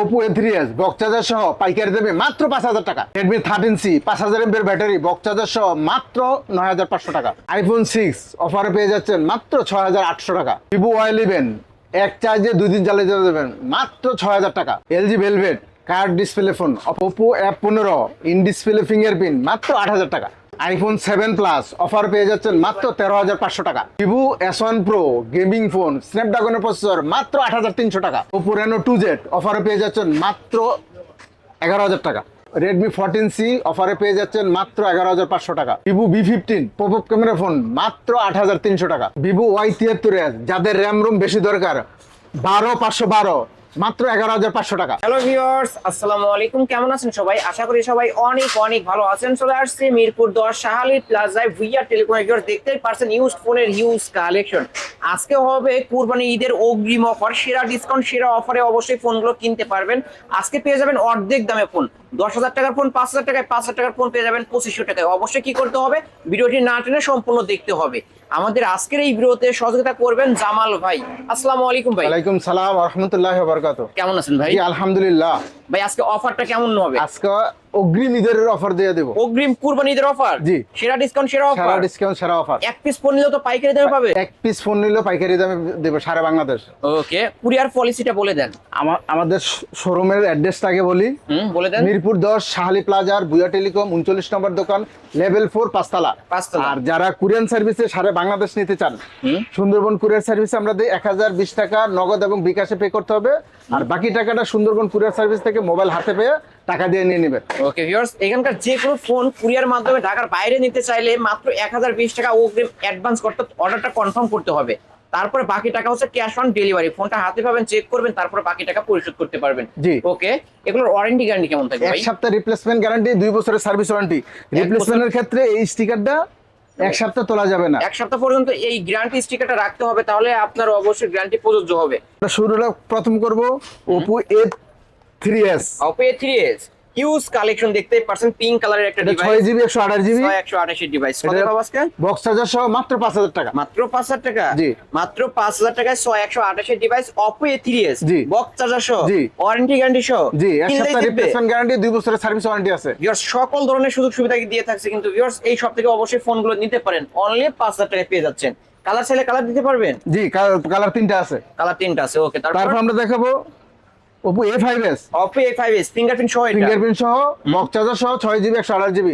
Oppo A three S box charger সহ পাইকারি দেবে মাত্র পাঁচ হাজার টাকা। রেডমি থার্টিন সি পাঁচ হাজার এমপের ব্যাটারি বক্স চার্জার সহ মাত্র নয় হাজার পাঁচশো টাকা। আইফোন সিক্স অফারে পেয়ে যাচ্ছেন মাত্র ছয় হাজার আটশো টাকা। ভিভো ওয়াই ইলেভেন এক চার্জে দুই দিন চালিয়ে যেতে দেবেন মাত্র ছয় হাজার টাকা। LG Velvet curved display phone Oppo app পনেরো ইন ডিসপ্লে ফিঙ্গারপ্রিন্ট মাত্র আট হাজার টাকা। আইফোন সেভেন প্লাস অফার পেয়ে যাচ্ছেন মাত্র তেরো হাজার পাঁচশো টাকা। Vivo S one pro gaming phone স্ন্যাপড্রাগনের processor মাত্র আট হাজার তিনশো টাকা। ওপো রেনো টু জেড অফারে পেয়ে যাচ্ছেন মাত্র এগারো হাজার টাকা। রেডমি ফোরটিন সি অফারে পেয়ে যাচ্ছেন মাত্র এগারো হাজার পাঁচশো টাকা। Vivo B fifteen pop up camera phone মাত্র আট হাজার তিনশো টাকা। ভিভো ওয়াই তিয়াত্তর যাদের র্যাম রুম বেশি দরকার, বারো পাঁচশো বারো। মাত্র এগারো হাজার পাঁচশো টাকা। হ্যালো ভিউয়ার্স, আসসালামু আলাইকুম। কেমন আছেন সবাই? আশা করি সবাই অনেক অনেক ভালো আছেন। চলে আসছে মিরপুর দশ শাহালি প্লাজায়। ভিআর টেলিকম দেখতেই পারছেন ইউজ ফোনের হিউজ কালেকশন আজকে হবে কুরবানি ঈদের অগ্রিম অফার। সেরা ডিসকাউন্ট সেরা অফারে অবশ্যই ফোনগুলো কিনতে পারবেন। আজকে পেয়ে যাবেন অর্ধেক দামে ফোন দশ হাজার টাকার ফোন পাঁচ হাজার টাকায় পাঁচ হাজার টাকার ফোন পেয়ে যাবেন পঁচিশশো টাকায়। অবশ্যই কি করতে হবে? ভিডিওটি না টেনে সম্পূর্ণ দেখতে হবে। আমাদের আজকের এই ভিডিওতে সহযোগিতা করবেন জামাল ভাই। আসসালাম আলাইকুম ভাই। ওয়ালাইকুম সালাম আহমতুল্লাহ কেমন আছেন ভাই? আলহামদুলিল্লাহ। ভাই আজকে অফারটা কেমন হবে? আজকে অগ্রিম ঈদের অফার দিয়ে দেবো। অগ্রিম কুরবানি ঈদের অফার জি। সেরা ডিসকাউন্ট সেরা সারা অফার ডিসকাউন্ট সারা অফার এক পিস ফোন নিলেও তো পাইকারি দামে পাবে? এক পিস ফোন নিলেও পাইকারি দামে দেবো সারা বাংলাদেশ। ওকে কুরিয়ার পলিসিটা বলে দেন। আমাদের শোরুমের বলি। বলে দেন। মিরপুর দশ শাহালি প্লাজার বুয়া টেলিকম উনচল্লিশ নম্বর দোকান লেভেল ফোর পাঁচতলা। পাঁচতলা। আর যারা কুরিয়ান সার্ভিসে সারা বাংলাদেশ নিতে চান সুন্দরবন কুরিয়ার সার্ভিসে আমরা দিই এক হাজার বিশ টাকা নগদ এবং বিকাশে পে করতে হবে। আর বাকি টাকাটা সুন্দরবন কুরিয়ার সার্ভিস থেকে মোবাইল হাতে পেয়ে টাকা দিয়ে নিয়ে নেবেন ওকে ভিউয়ার্স এখানকার যে কোনো ফোন কুরিয়ার মাধ্যমে ঢাকার বাইরে নিতে চাইলে মাত্র এক হাজার বিশ টাকা অগ্রিম অ্যাডভান্স করতে অর্ডারটা কনফার্ম করতে হবে। তারপরে বাকি টাকা হচ্ছে ক্যাশ অন ডেলিভারি ফোনটা হাতে পাবেন চেক করবেন তারপরে বাকি টাকা পরিশোধ করতে পারবেন। জি। ওকে এগুলোর ওয়ারেন্টি গ্যারান্টি কেমন থাকবে এক সপ্তাহ রিপ্লেসমেন্ট গ্যারান্টি দুই বছরের সার্ভিস ওয়ারেন্টি রিপ্লেসমেন্টের ক্ষেত্রে এই স্টিকারটা এক সপ্তাহ তোলা যাবে না। এক সপ্তাহ পর্যন্ত এই গ্যারান্টি স্টিকারটা রাখতে হবে তাহলে আপনার অবশ্যই গ্যারান্টি প্রযোজ্য হবে। আমরা শুরুটা প্রথম করব Oppo A three S Oppo A3s huge collection দেখতেই পারছেন পিঙ্ক কালারের একটা ডিভাইস জিবি একশো আঠাশ জিবি একশো আঠাশি ডিভাইস কত পাবো আজকে? বক্স চার্জার সহ মাত্র পাঁচ হাজার টাকা। মাত্র পাঁচ হাজার টাকা? জি। মাত্র পাঁচ হাজার টাকায় ডিভাইস থ্রি এস জি। বক্স চার্জার সহ? জি। ওয়ারেন্টি গ্যারান্টি সহ? জি এক সপ্তাহ রিপ্লেসমেন্ট গ্যারান্টি বছরের সার্ভিস ওয়ারেন্টি আছে। সকল ধরনের সুযোগ সুবিধা দিয়ে থাকছে কিন্তু ভিউয়ার্স এই সব থেকে অবশ্যই ফোনগুলো নিতে পারেন। অনলি পাঁচ হাজার টাকায় পেয়ে যাচ্ছেন। কালার চাইলে কালার দিতে পারবেন? জি কালার তিনটা আছে। কালার তিনটা আছে ওকে তারপর আমরা দেখাবো Oppo A five S Oppo A five S fingerprint সহ এটা? ফিঙ্গারপ্রিন্ট সহ মক চার্জার সহ 6GB 128GB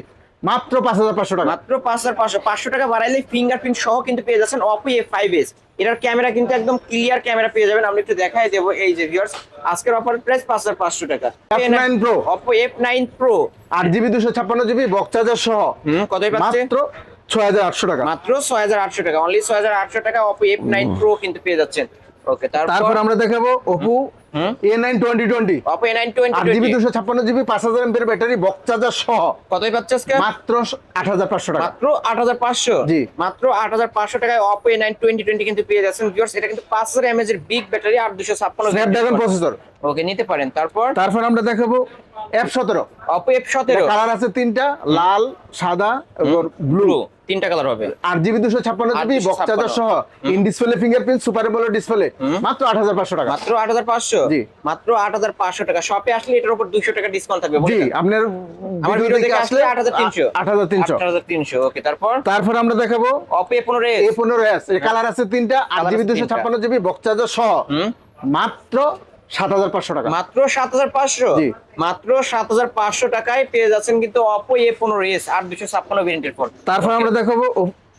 মাত্র 5500 টাকা। মাত্র 5500 500 টাকা বাড়াইলে ফিঙ্গারপ্রিন্ট সহ কিন্তু পেয়ে যাচ্ছেন অপে এ ফাইভ এস এটার ক্যামেরা কিন্তু একদম ক্লিয়ার ক্যামেরা পেয়ে যাবেন। আমি একটু দেখাই দেব এই যে ভিউয়ার্স আজকের অফার প্রাইস 5500 টাকা। F9 Pro Oppo F9 Pro 8GB 256GB বক চার্জার সহ। কতই পাচ্ছে? মাত্র 6800 টাকা। মাত্র 6800 টাকা। অনলি 6800 টাকা ওপো এফ নাইন প্রো কিন্তু পেয়ে যাচ্ছেন। ওকে তারপর আমরা দেখাবো Oppo জিবি 256 জিবি ব্যাটারি টাকা। মাত্র 8500 জি। মাত্র 8500 টাকায় কিন্তু পেয়ে এটা কিন্তু এর বিগ ব্যাটারি প্রসেসর ওকে নিতে পারেন। তারপর? তারপর আমরা দেখাবো F17 এফ সতেরো। কালার আছে তিনটা লাল সাদা ব্লু তিনটা কালার হবে। আট জিবি দুশো ছাপ্পান্ন জিবি বক্স চার্জার সহ in display fingerprint super AMOLED display মাত্র আট হাজার পাঁচশো টাকা। মাত্র আট হাজার পাঁচশো? জি। মাত্র আট হাজার পাঁচশো টাকা। শপে আসলে এটার উপর দুইশো টাকা ডিসকাউন্ট থাকবে জি আপনার আমার ভিডিও দেখে আসলে আট হাজার তিনশো। আট হাজার তিনশো। আট হাজার তিনশো ওকে তারপর? তারপর আমরা দেখাবো অপো পনেরো এ পনেরো এস কালার আছে তিনটা আট জিবি দুশো ছাপ্পান্ন জিবি বক্স চার্জার সহ মাত্র সাত হাজার পাঁচশো টাকা। মাত্র সাত হাজার পাঁচশো? মাত্র সাত হাজার পাঁচশো টাকায় পেয়ে যাচ্ছেন কিন্তু অপো এ পনেরো এস আর দুশো ছাপ্পান্ন ভেরিয়েন্টের ফোন তারপর আমরা দেখাবো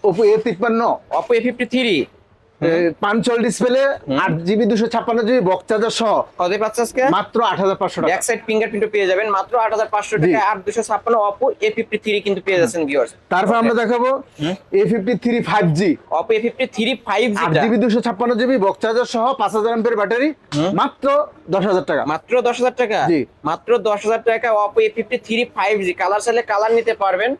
ওপো এ তিপ্পান্ন Oppo A fifty three punch hole display আট জিবি দুশো ছাপ্পান্ন জিবি বক্স চার্জার সহ কতই পাচ্ছে আজকে? মাত্র আট হাজার পাঁচশো টাকা। ব্যাক সাইড ফিঙ্গারপ্রিন্ট পেয়ে যাবেন মাত্র আট হাজার পাঁচশো টাকা আর দুশো ছাপ্পান্ন অপো এ ফিফটি থ্রি কিন্তু পেয়ে যাচ্ছেন ভিউয়ার্স তারপর আমরা দেখাবো A fifty three five G Oppo A fifty three five আট জিবি দুশো ছাপ্পান্ন জিবি বক্স চার্জার সহ পাঁচ হাজার এমপের ব্যাটারি মাত্র দশ হাজার টাকা। মাত্র দশ হাজার টাকা? জি। মাত্র দশ হাজার টাকা Oppo A fifty three five G colour চাইলে কালার নিতে পারবেন।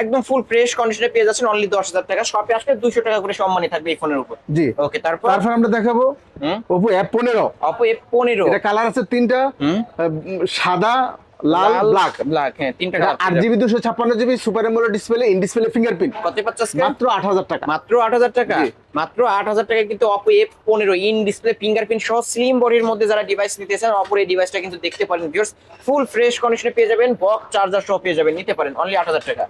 একদম ফুল ফ্রেশ কন্ডিশনে পেয়ে যাচ্ছেন অনলি দশ হাজার টাকা। শপে আসলে দুশো টাকা করে সম্মানী থাকবে এই ফোনের উপর। জি। ওকে তারপর? তারপর আমরা দেখাবো ওপো এফ পনেরো। অপো এফ পনেরো। এটা কালার আছে তিনটা সাদা লাল ব্ল্যাক ব্ল্যাক হ্যাঁ তিনটা কালার আট জিবি দুশো ছাপ্পান্ন GB super AMOLED display in display fingerprint কত পাচ্ছ আজকে? মাত্র আট হাজার টাকা। মাত্র আট হাজার টাকা। মাত্র আট হাজার টাকা কিন্তু অপো এফ পনেরো ইন ডিসপ্লে ফিঙ্গারপ্রিন্ট সহ স্লিম বডির মধ্যে যারা ডিভাইস নিতে চান অপর এই ডিভাইসটা কিন্তু দেখতে পারেন ভিউয়ার্স ফুল ফ্রেশ কন্ডিশনে পেয়ে যাবেন বক্স চার্জার সহ পেয়ে যাবেন নিতে পারেন অনলি আট হাজার টাকা।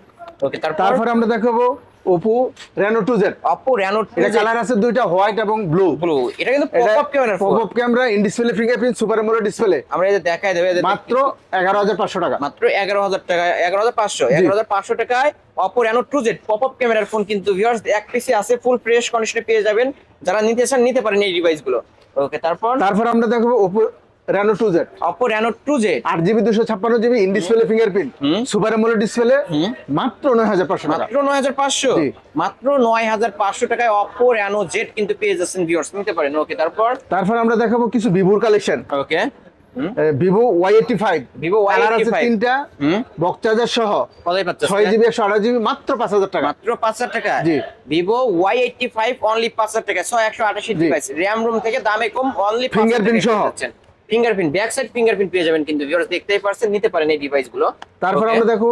ওকে তারপরে আমরা দেখাবো Oppo Reno two Z Oppo Reno এটা কালার আছে দুইটা হোয়াইট এবং ব্লু ব্লু এটা কিন্তু pop up camera pop up camera in display fingerprint super AMOLED display আমরা এই যে দেখাই দেবে মাত্র এগারো হাজার পাঁচশো টাকা। মাত্র এগারো হাজার টাকা এগারো হাজার পাঁচশো এগারো হাজার পাঁচশো টাকায় Oppo Reno two Z pop up ক্যামেরার ফোন কিন্তু ভিউয়ার্স এক পিসে আছে ফুল ফ্রেশ কন্ডিশনে পেয়ে যাবেন। যারা নিতে চান নিতে পারেন এই ডিভাইসগুলো ওকে তারপর? তারপর আমরা দেখব ওপো টু জেড আট জিবি দুশো ছাপ্পান্ন GB in display fingerprint. Super AMOLED display মাত্র নয় হাজার পাঁচশো টাকা। মাত্র নয় হাজার পাঁচশো? জি। মাত্র নয় হাজার পাঁচশো টাকায় অপো রেনো জেড কিন্তু পেয়ে যাচ্ছেন ভিউয়ার্স নিতে পারেন। ওকে তারপর? তারপর আমরা দেখাবো কিছু ভিভোর collection okay Vivo Y eighty five Vivo colour আছে Y85 তিনটা। বক্স চার্জার সহ ছয় জিবি একশো আঠাশ জিবি মাত্র পাঁচ হাজার টাকা। মাত্র পাঁচ হাজার টাকা? জি। Vivo Y eighty five only পাঁচ হাজার টাকা ছয় একশো আটাশি জি। ডিভাইস র্যাম রুম থেকে দামে কম অনলি Fingerprint সহ। ফিঙ্গারপ্রিন্ট ব্যাক সাইড ফিঙ্গারপ্রিন্ট পেয়ে যাবেন কিন্তু ভিউয়ার্স দেখতেই পারছেন নিতে পারেন এই ডিভাইসগুলো। তারপর আমরা দেখো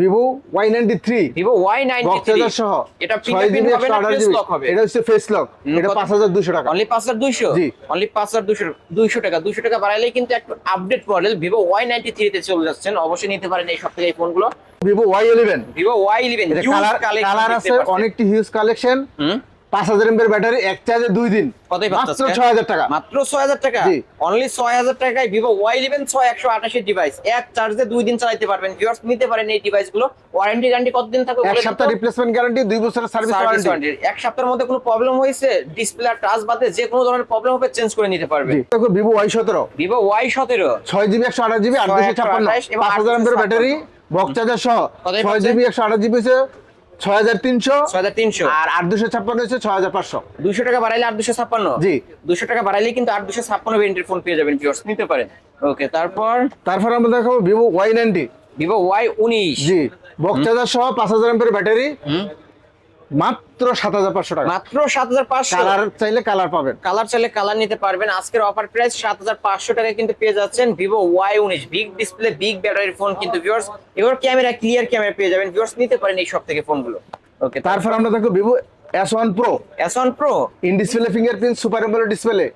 Vivo Y ninety three Vivo Y box সহ। এটা ফিঙ্গারপ্রিন্ট হবে না ফেস লক হবে। এটা হচ্ছে ফেস লক এটা কত? পাঁচ হাজার দুশো টাকা। অনলি পাঁচ হাজার দুইশো জি। অনলি পাঁচ হাজার দুইশো দুইশো টাকা। দুইশো টাকা বাড়াইলে কিন্তু একটা update model Vivo Y ninety থ্রিতে চলে যাচ্ছেন। অবশ্যই নিতে পারেন এই সব থেকে এই ফোনগুলো Vivo Y eleven Vivo Y eleven colour colour আছে অনেকটি হিউজ কালেকশন পাঁচ হাজার এমপের ব্যাটারি এক চার্জে দুই দিন। মাত্র ছয় হাজার টাকা। মাত্র ছয় হাজার টাকা? অনলি ছয় হাজার টাকায় ভিভো ওয়াই ইলেভেন ছয় একশো আঠাশি ডিভাইস এক চার্জে দুই দিন চালাতে পারবেন। ভিউয়ার্স নিতে পারেন এই ডিভাইসগুলো ওয়ারেন্টি গ্যারান্টি কতদিন থাকবে এক সপ্তাহ? রিপ্লেসমেন্ট গ্যারান্টি দুই বছরের সার্ভিস ওয়ারেন্টি এক সপ্তাহের মধ্যে কোনো প্রবলেম হয়েছে? ডিসপ্লে টাচ বাদে যে কোনো ধরনের প্রবলেম হবে চেঞ্জ করে নিতে পারবে। ভিভো ওয়াই সতেরো। ভিভো ওয়াই সতেরো। ছয় জিবি একশো আঠাশ জিবি আট দুশো ছাপ্পান্ন। পাঁচ হাজার এমপের ব্যাটারি বক্স চার্জার সহ। ছয়? জিবি একশো আঠাশ জিবি ছয় হাজার তিনশো ছয় হাজার তিনশো। আর আট দুশো ছাপ্পান্ন হচ্ছে ছয় হাজার পাঁচশো। দুশো টাকা বাড়াইলে আট দুশো ছাপ্পান্ন? জি। দুশো টাকা বাড়াইলে কিন্তু আট দুশো ছাপ্পান্ন ভেরিয়েন্টের ফোন পেয়ে যাবেন ভিউয়ার্স নিতে পারেন। ওকে তারপর? তারপর আমরা দেখাবো Vivo Y ninety Vivo Y উনিশ। জি। বক্স চার্জার সহ পাঁচ হাজার এমপের ব্যাটারি হুম। মাত্র সাত হাজার পাঁচশো টাকা। মাত্র সাত হাজার পাঁচশো? কালার চাইলে কালার পাবেন। কালার চাইলে কালার নিতে পারবেন। আজকের অফার প্রাইস সাত হাজার পাঁচশো টাকায় কিন্তু পেয়ে যাচ্ছেন ভিভো ওয়াই উনিশ। বিগ ডিসপ্লে বিগ ব্যাটারির ফোন কিন্তু ভিউয়ার্স এবার ক্যামেরা ক্লিয়ার ক্যামেরা পেয়ে যাবেন। ভিউয়ার্স নিতে পারেন এই সব থেকে ফোনগুলো ওকে তারপর আমরা দেখো Vivo S one pro S one pro in display fingerprint super AMOLED display.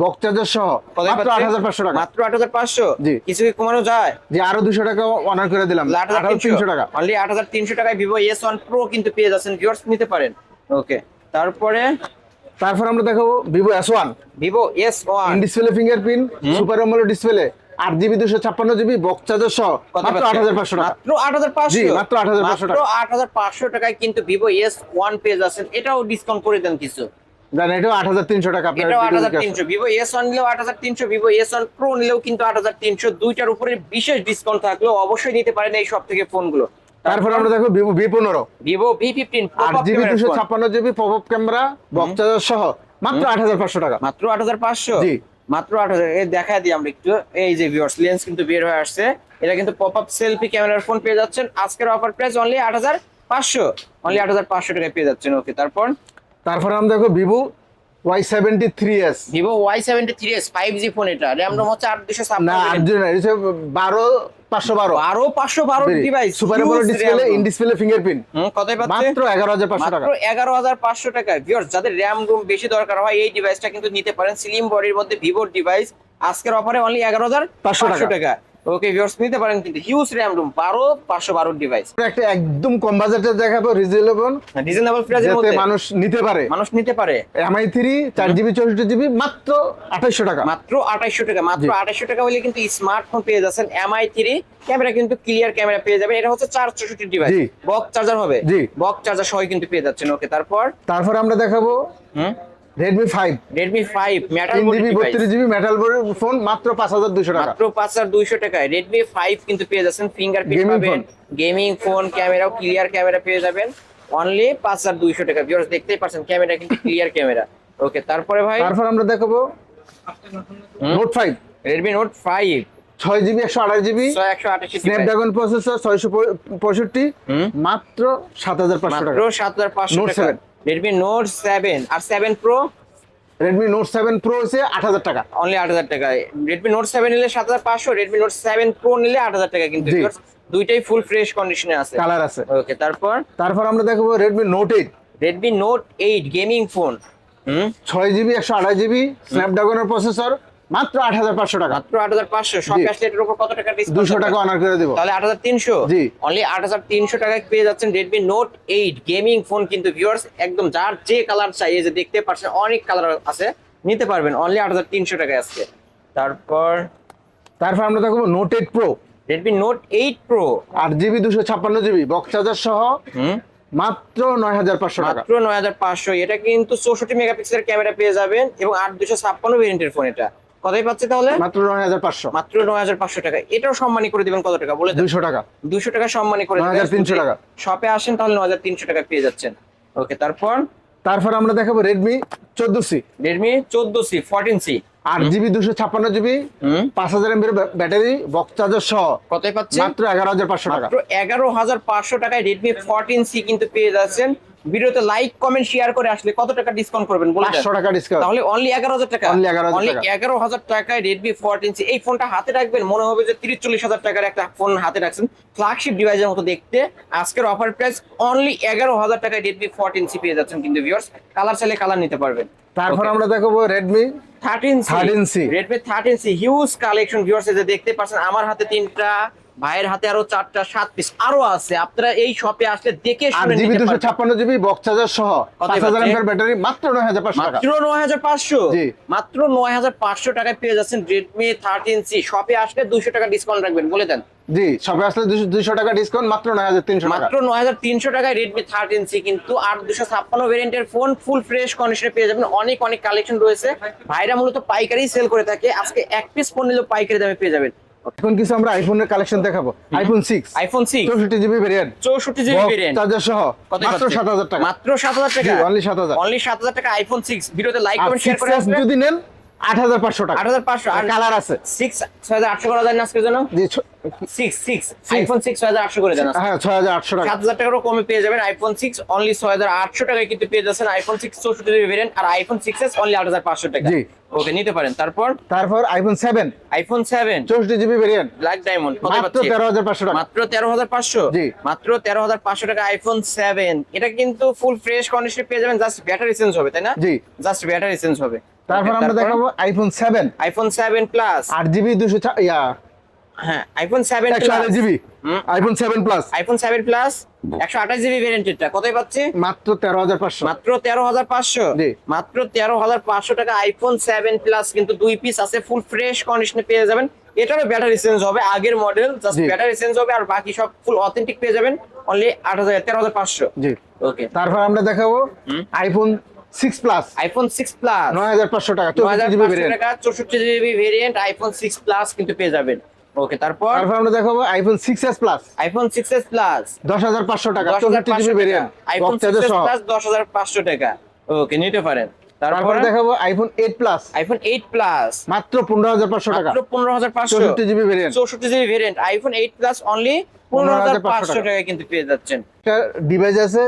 Box charger সহ। মাত্র আট হাজার পাঁচশো টাকা। মাত্র আট হাজার পাঁচশো? জি। কিছু কি কমানো যায়? যে আরও দুশো টাকা অনার করে দিলাম। আট হাজার আঠারো তিনশো টাকা। অনলি আট হাজার তিনশো টাকায় ভিভো এস ওয়ান প্রো কিন্তু পেয়ে যাচ্ছেন ভিউয়ার্স নিতে পারেন। ওকে তারপরে? তারপর আমরা দেখাবো Vivo S one Vivo S one display fingerprint super AMOLED display আট জিবি দুশো ছাপ্পান্ন জিবি বক্স চার্জার সহ মাত্র আট হাজার পাঁচশো টাকা আট হাজার পাঁচশো মাত্র 8,500 মাত্র টাকা। আট হাজার পাঁচশো টাকায় কিন্তু ভিভো এস ওয়ান যাচ্ছেন এটাও ডিসকাউন্ট করে দেন কিছু জানেন এটাও আট হাজার তিনশো টাকা এটাও আট হাজার তিনশো ভিভো এস ওয়ান নিলেও আট হাজার তিনশো ভিভো এস ওয়ান প্রো নিলেও কিন্তু আট হাজার তিনশো দুইটার উপরে বিশেষ ডিসকাউন্ট থাকলেও অবশ্যই নিতে পারেন এই সব থেকে ফোনগুলো তারপর আমরা দেখো ভিভো ভি পনেরো ভিভো ভি ফিফটিন আট জিবি দুশো ছাপ্পান্ন GB pop camera box charger সহ মাত্র আট হাজার পাঁচশো টাকা মাত্র আট হাজার পাঁচশো জি। মাত্র আট হাজার। দেখা দিই আমরা একটু। এই যে ভিউয়ার্স লেন্স কিন্তু বের হয়ে আসছে। এটা কিন্তু পপ আপ সেলফি ক্যামেরার ফোন পেয়ে যাচ্ছেন। আজকের অফার প্রাইস অনলি আট হাজার পাঁচশো। অনলি আট হাজার পাঁচশো টাকায় পেয়ে যাচ্ছেন। ওকে তারপর? তারপরে আমরা দেখো Vivo Y seventy three S Vivo Y three five G phone এটা। র্যাম রোম হচ্ছে আট দুশো না আট জিবি না এটা হচ্ছে বারো পাঁচশো বারো। বারো পাঁচশো বারো device super display in display fingerprint মাত্র এগারো হাজার পাঁচশো টাকা। মাত্র এগারো হাজার পাঁচশো টাকা। ভিউয়ার্স যাদের র্যাম রুম বেশি দরকার হয় এই ডিভাইসটা কিন্তু নিতে পারেন। স্লিম বডির মধ্যে ভিভোর ডিভাইস আজকের অফারে অনলি এগারো হাজার 500 পাঁচশো টাকা। ওকে ভিউয়ার্স নিতে পারেন কিন্তু হিউজ র্যাম রুম বারো পাঁচশো বারো ডিভাইস একটা একদম কম বাজেটে দেখাবো রিজনেবল রিজনেবল প্রাইসের মধ্যে। মানুষ নিতে পারে। মানুষ নিতে পারে। এমআই থ্রি চার জিবি চৌষট্টি জিবি মাত্র আঠাইশশো টাকা। মাত্র আঠাইশশো টাকা মাত্র জি। আঠাইশশো টাকা হলে কিন্তু স্মার্টফোন পেয়ে যাচ্ছেন এমআই থ্রি ক্যামেরা কিন্তু ক্লিয়ার ক্যামেরা পেয়ে যাবেন এটা হচ্ছে চার চৌষট্টি ডিভাইস জি। বক্স চার্জার হবে। জি। বক্স চার্জার সহ কিন্তু পেয়ে যাচ্ছেন। ওকে তারপর? তারপর আমরা দেখাবো হুম? Redmi five Redmi five metal তিন জিবি বত্রিশ জিবি মেটাল ফোন মাত্র পাঁচ হাজার দুশো টাকা। মাত্র পাঁচ হাজার দুইশো টাকায়। রেডমি ফাইভ কিন্তু পেয়ে যাচ্ছেন ফিঙ্গারপ্রিন্ট Gaming পাবেন। phone। গেমিং ফোন ক্যামেরাও ক্লিয়ার ক্যামেরা পেয়ে যাবেন। অনলি পাঁচ হাজার দুইশো টাকা। ভিউয়ার্স দেখতেই পাচ্ছেন ক্যামেরা কিন্তু ক্লিয়ার ক্যামেরা ওকে তারপরে ভাই? তারপর আমরা দেখাবো note five Redmi note five ছয় জিবি একশো আঠাশ জিবি ছয় একশো আঠাশি স্ন্যাপড্রাগন প্রসেসর ছয়শো পঁয়ষট্টি। মাত্র সাত হাজার পাঁচশো টাকা। সাত হাজার পাঁচশো টাকা। 7 রেডমি নোট সেভেন আর seven pro Redmi note seven pro হচ্ছে আট হাজার টাকা। অনলি আট হাজার টাকা। রেডমি নোট সেভেন নিলে সাত হাজার পাঁচশো রেডমি নোট সেভেন প্রো নিলে আট হাজার টাকা কিন্তু। দুইটাই ফুল ফ্রেশ কন্ডিশনে আছে। কালার আছে। ওকে তারপর? তারপর আমরা দেখব Redmi note eight Redmi note eight gaming phone ছয় জিবি একশো আঠাশ জিবি স্ন্যাপড্রাগনের প্রসেসর মাত্র আট হাজার পাঁচশো টাকা। মাত্র আট হাজার পাঁচশো। সব জি। আসলে উপর কত টাকা ডিসকাউন্ট টাকা অনার করে দেবো। তাহলে আট হাজার তিনশো? জি। অনলি আট হাজার তিনশো টাকায় পেয়ে যাচ্ছেন Redmi note eight gaming phone কিন্তু ভিউয়ার্স একদম যার যে কালার চাই যে দেখতে পাচ্ছেন অনেক কালার আছে। নিতে পারবেন অনলি আট হাজার তিনশো টাকায় আজকে। তারপর তারপর আমরা দেখব note pro Redmi note eight pro আট জিবি দুশো ছাপ্পান্ন জিবি বক্স চার্জার সহ হুম। মাত্র নয় হাজার পাঁচশো টাকা। মাত্র নয় হাজার পাঁচশো। এটা কিন্তু চৌষট্টি মেগাপিক্সেলের ক্যামেরা পেয়ে যাবেন এবং আট দুশো ছাপ্পান্ন ভেরিয়েন্টের ফোন এটা। কতই পাচ্ছে তাহলে? মাত্র নয় হাজার পাঁচশো। মাত্র নয় হাজার পাঁচশো টাকা। এটাও সম্মানী করে দিবেন কত টাকা? বলে দুইশো টাকা। দুশো টাকা সম্মানী করে 9,300 টাকা। শপে আসেন তাহলে নয় হাজার তিনশো টাকা পেয়ে যাচ্ছেন। ওকে তারপর? তারপর আমরা দেখাবো রেডমি চোদ্দ সি রেডমি চোদ্দ সি ফোরটিন সি আট জিবি দুশো ছাপ্পান্ন জিবি পাঁচ হাজার এমবির ব্যাটারি বক্স চার্জার সহ। কতই পাচ্ছে মাত্র এগারো হাজার পাঁচশো টাকা। এগারো হাজার পাঁচশো টাকায় রেডমি ফোরটিন সি কিন্তু পেয়ে যাচ্ছেন। ভিডিওতে লাইক কমেন্ট শেয়ার করে আসলে কত টাকা ডিসকাউন্ট করবেন বলে দেন। পাঁচশো টাকা ডিসকাউন্ট তাহলে অনলি এগারো হাজার টাকা। Only 11,000 অনলি টাকা। এগারো হাজার টাকায় রেডমি ফোরটিন সি এই ফোনটা হাতে রাখবেন মনে হবে যে তিরিশ চল্লিশ হাজার টাকার একটা ফোন হাতে রাখছেন। ফ্ল্যাগশিপ ডিভাইসের মতো দেখতে। আজকের অফার প্রাইস অনলি এগারো হাজার টাকায় রেডমি ফোরটিন সি পেয়ে যাচ্ছেন কিন্তু ভিউয়ার্স কালার চাইলে কালার নিতে পারবেন। তারপর আমরা দেখাবো Redmi thirteen 13C Redmi thirteen C huge collection viewers দেখতে পাচ্ছেন আমার হাতে তিনটা ভাইয়ের হাতে আরও চারটা সাত পিস আরও আছে। আপনারা এই শপে আসলে দেখে শুনে জিবি দুশো ছাপ্পান্ন জিবি বক্স চার্জার সহ পাঁচ হাজার? ব্যাটারি মাত্র নয় হাজার পাঁচশো মাত্র নয় হাজার পাঁচশো? মাত্র নয় হাজার পাঁচশো টাকায় পেয়ে যাচ্ছেন রেডমি থার্টিন সি শপে আসলে দুশো টাকা ডিসকাউন্ট রাখবেন বলে দেন। জি সবে আসলে দুইশো টাকা ডিসকাউন্ট মাত্র নয় হাজার তিনশো মাত্র নয় হাজার তিনশো টাকায় রেডমি থার্টিন সি কিন্তু আর দুশো ছাপ্পান্ন ভেরিয়েন্টের ফোন ফুল ফ্রেশ কন্ডিশনে পেয়ে যাবেন। অনেক অনেক কালেকশন রয়েছে। ভাইরা মূলত পাইকারি সেল করে থাকে। আজকে এক পিস ফোন নিলেও পাইকারি দামে পেয়ে যাবেন। এখন কিছু আমরা আইফোনের কালেকশন দেখাবো। আইফোন সিক্স আইফোন সিক্স চৌষট্টি জিবি ভেরিয়েন্ট চৌষট্টি জিবি ভেরিয়েন্ট চার্জার সহ মাত্র সাত হাজার টাকা। মাত্র সাত হাজার টাকা? অনলি সাত হাজার। অনলি সাত হাজার টাকা আইফোন সিক্স ভিডিওতে লাইক কমেন্ট শেয়ার করে যদি নেন আট হাজার পাঁচশো টাকা। আট হাজার পাঁচশো কালার আছে। সিক্স ছয় হাজার আটশো করা যায় না আজকের জন্য? সিক্স সিক্স আইফোন সিক্স ছয় হাজার আটশো করে দেন হ্যাঁ ছয় হাজার আটশো টাকা। সাত হাজার টাকারও কমে পেয়ে যাবেন আইফোন সিক্স অনলি ছয় হাজার আটশো টাকায় কিন্তু পেয়ে যাচ্ছেন আইফোন সিক্স চৌষট্টি জিবি ভেরিয়েন্ট আর আইফোন সিক্স এস অনলি আট হাজার পাঁচশো টাকা। জি। ওকে নিতে পারেন। তারপর? তারপর আইফোন সেভেন আইফোন সেভেন চৌষট্টি জিবি ভেরিয়েন্ট ব্ল্যাক ডায়মন্ড মাত্র তেরো হাজার পাঁচশো টাকা। মাত্র তেরো হাজার পাঁচশো? জি। মাত্র তেরো হাজার পাঁচশো টাকা আইফোন সেভেন এটা কিন্তু ফুল ফ্রেশ কন্ডিশনে পেয়ে যাবেন জাস্ট ব্যাটারি চেঞ্জ হবে তাই না? জি। জাস্ট ব্যাটারি চেঞ্জ হবে। তারপর আমরা দেখাবো iPhone seven iPhone seven plus আট জিবি দুশো ইয়া। হ্যাঁ আইফোন সেভেন একশো আঠাশ জিবি হুম। IPhone seven plus iPhone seven plus একশো আঠাশ জিবি ভ্যারিয়েন্টটা কতই পাচ্ছি? মাত্র তেরো হাজার পাঁচশো। মাত্র তেরো হাজার পাঁচশো? জি। মাত্র তেরো হাজার পাঁচশো টাকা আইফোন সেভেন প্লাস কিন্তু দুই পিস আছে ফুল ফ্রেশ কন্ডিশনে পেয়ে যাবেন। এটারও ব্যাটারি চেঞ্জ হবে আগের মডেল জাস্ট ব্যাটারি চেঞ্জ হবে আর বাকি সব ফুল অথেন্টিক পেয়ে যাবেন। অনলি আট হাজার তেরো হাজার পাঁচশো। জি। ওকে তারপর আমরা দেখাবো iPhone six plus iPhone six plus নয় হাজার পাঁচশো টাকা নয় হাজার চৌষট্টি জিবি ভেরিয়েন্ট টাকা চৌষট্টি GB variant iPhone six plus কিন্তু পেয়ে যাবেন। ওকে তারপর? তারপর আমরা দেখাবো iPhone six S plus iPhone six S plus দশ হাজার পাঁচশো টাকা দশ হাজার চৌষট্টি GB variant iPhone box charger six সহ প্লাস দশ হাজার পাঁচশো টাকা। ওকে নিতে পারেন তারপর? দেখাবো iPhone eight plus iPhone eight plus মাত্র পনেরো হাজার পাঁচশো টাকা। মাত্র পনেরো হাজার পাঁচশো। চৌষট্টি জিবি ভেরিয়েন্ট চৌষট্টি GB variant iPhone eight plus only 15,500 টাকায় কিন্তু পেয়ে যাচ্ছেন। একটা ডিভাইস আছে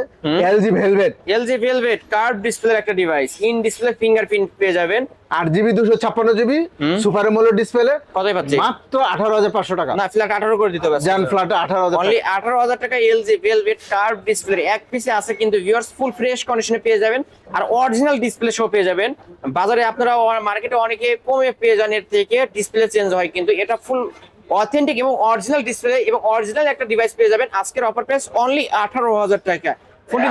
LG Velvet LG Velvet curve display একটা ডিভাইস ইন ডিসপ্লে ফিঙ্গারপ্রিন্ট পেয়ে যাবেন। আট জিবি দুশো ছাপ্পান্ন জিবি সুপার এমোলো ডিসপ্লে কতই পাচ্ছি? মাত্র আঠারো হাজার পাঁচশো টাকা। না ফ্ল্যাট আঠারো করে দিতে হবে। জান ফ্ল্যাট আঠারো হাজার অনলি আঠারো হাজার টাকা এলজি ভেলভেট কার্ভ ডিসপ্লে এক পিসে আছে কিন্তু ভিউয়ার্স ফুল ফ্রেশ কন্ডিশনে পেয়ে যাবেন। আর অরিজিনাল ডিসপ্লে শো পেয়ে যাবেন। বাজারে আপনারা মার্কেটে অনেকে কমে পেয়ে যান এর থেকে। ডিসপ্লে চেঞ্জ হয় কিন্তু এটা ফুল অথেন্টিক এবং অরিজিনাল ডিসপ্লে এবং অরিজিনাল একটা ডিভাইস পেয়ে যাবেন। আজকের অফার প্রাইস অনলি আঠারো হাজার টাকা। ফোনটি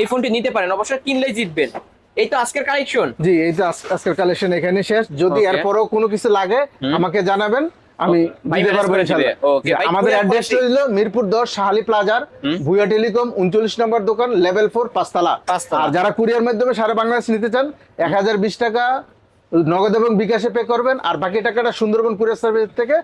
এই ফোনটি নিতে পারেন অবশ্যই কিনলেই জিতবেন। এই তো আজকের কালেকশন জি এই তো আজকের কালেকশন এখানে শেষ। যদি. এরপরেও কোনো কিছু লাগে আমাকে জানাবেন আমি দিতে পারব আমাদের অ্যাড্রেস হলো মিরপুর দশ শাহালি প্লাজার ভুয়া টেলিকম উনচল্লিশ নম্বর দোকান লেভেল ফোর পাঁচতলা। পাঁচতলা। আর যারা কুরিয়ার মাধ্যমে সারা বাংলাদেশ নিতে চান এক হাজার বিশ টাকা নগদ এবং বিকাশে পে করবেন আর বাকি টাকাটা সুন্দরবন কুরিয়ার সার্ভিস থেকে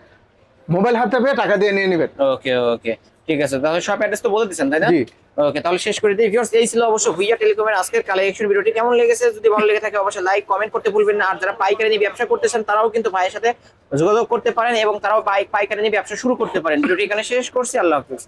মোবাইল হাতে পেয়ে টাকা দিয়ে নিয়ে নেবেন। ওকে ওকে ঠিক আছে। তাহলে শপ অ্যাড্রেস তো বলে দিচ্ছেন তাই না? জি। ওকে তাহলে শেষ করে দিই। ভিউয়ার্স এই ছিল অবশ্য ভুইয়া টেলিকমের আজকের কালেকশন ভিডিওটি কেমন লেগেছে যদি ভালো লেগে থাকে অবশ্যই লাইক কমেন্ট করতে ভুলবেন না। আর যারা পাইকারি নিয়ে ব্যবসা করতেছেন তারাও কিন্তু ভাইয়ের সাথে যোগাযোগ করতে পারেন এবং তারাও বাইক পাইকারি নিয়ে ব্যবসা শুরু করতে পারেন। ভিডিওটি এখানে শেষ করছি। আল্লাহ হাফিজ।